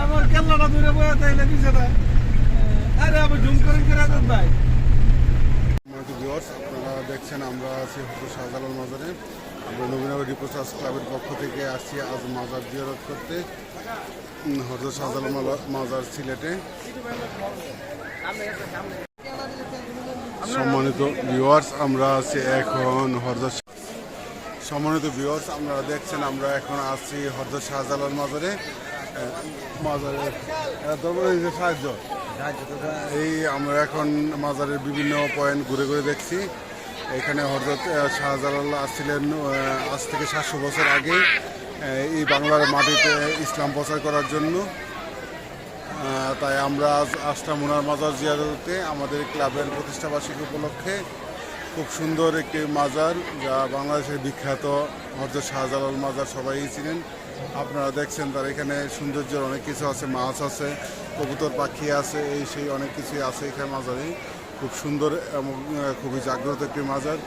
আমার কেল্লাটা দূরে বয়ে তাইলে পিছনে আরে করে দেন ভাই আপনারা দেখছেন আমরা আছি হজরত শাহজালাল মাজারে আমরা নবীনগর রিপোর্টার্স ক্লাবের পক্ষ থেকে আসছি আজ মাজার জিয়ারত করতে উম, হজরত শাহজালাল মাজার সিলেটে সম্মানিত ভিউয়ার্স আমরা আছি এখন হজরত সম্মানিত ভিউয়ার্স আপনারা দেখছেন আমরা এখন আছি হজরত শাহজালাল মাজারে। আহ, মাজারে আহ, দরবারে যে সাহায্য। এই আমরা এখন মাজারের বিভিন্ন পয়েন্ট ঘুরে ঘুরে দেখছি। এখানে হজরত শাহজালাল আসছিলেন আজ থেকে সাতশো বছর আগে এই বাংলার মাটিতে ইসলাম প্রচার করার জন্য। তাই আমরা আজ আসলাম মাজার জিয়ারতে আমাদের ক্লাবের প্রতিষ্ঠাবার্ষিকী উপলক্ষে খুব সুন্দর একটি মাজার যা বাংলাদেশের বিখ্যাত হজরত শাহজালাল মাজার সবাই চিনেন। আপনারা দেখছেন তার এখানে সৌন্দর্যের অনেক কিছু আছে, মাছ আছে, কবুতর, পাখি আছে, এই সেই অনেক কিছুই আছে এখানে মাজারে। খুব সুন্দর এবং খুবই জাগ্রত একটি মাজার।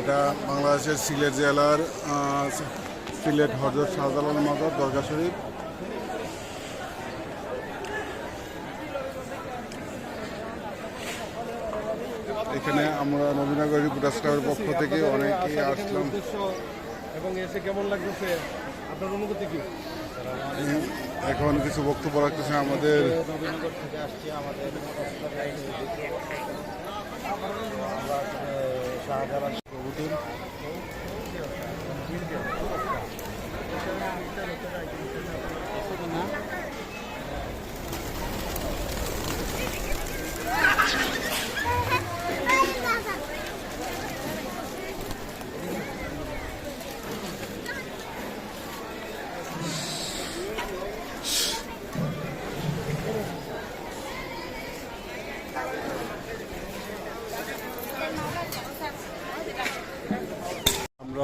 এটা বাংলাদেশের সিলেট জেলার সিলেট হজরত শাহজালাল মাজার, দরগা শরীফ। এখানে আমরা নবীনগর রিপোর্টার্স ক্লাবের পক্ষ থেকে অনেকেই আসলাম। এবং এসে কেমন লাগতেছে আপনার অনুভূতি কি? এখন কিছু বক্তব্য রাখতেছে আমাদের। নবীনগর থেকে আসছি আমাদের শাহজালাল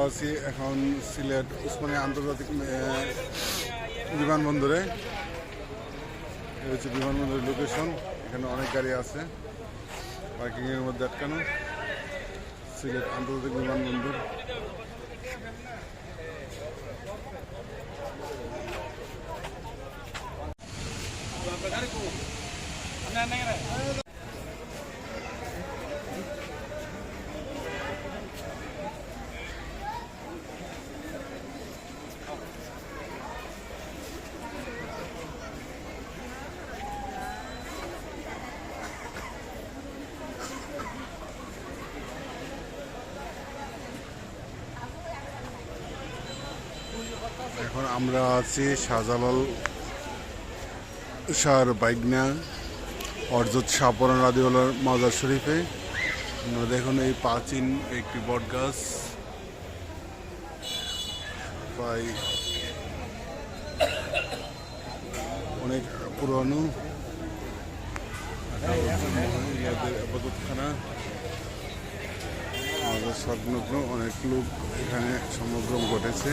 আছি এখন সিলেট উসমানিয়া আন্তর্জাতিক বিমানবন্দরে। হচ্ছে বিমানবন্দরের লোকেশন এখানে অনেক গাড়ি আছে পার্কিংয়ের মধ্যে আটকানো। সিলেট আন্তর্জাতিক বিমানবন্দর। এখন আমরা আছি শাহজালাল শাহর বাইগনা অর্জত শাহপরান রাদিউল্লার মাজার শরীফে। দেখুন এই প্রাচীন একটি বট গাছ। অনেক পুরনো। মাজার সংলগ্ন অনেক লোক এখানে সমাগম ঘটেছে।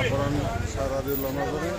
আছি শাহপরান শাহরাদুল্লাহ নগরে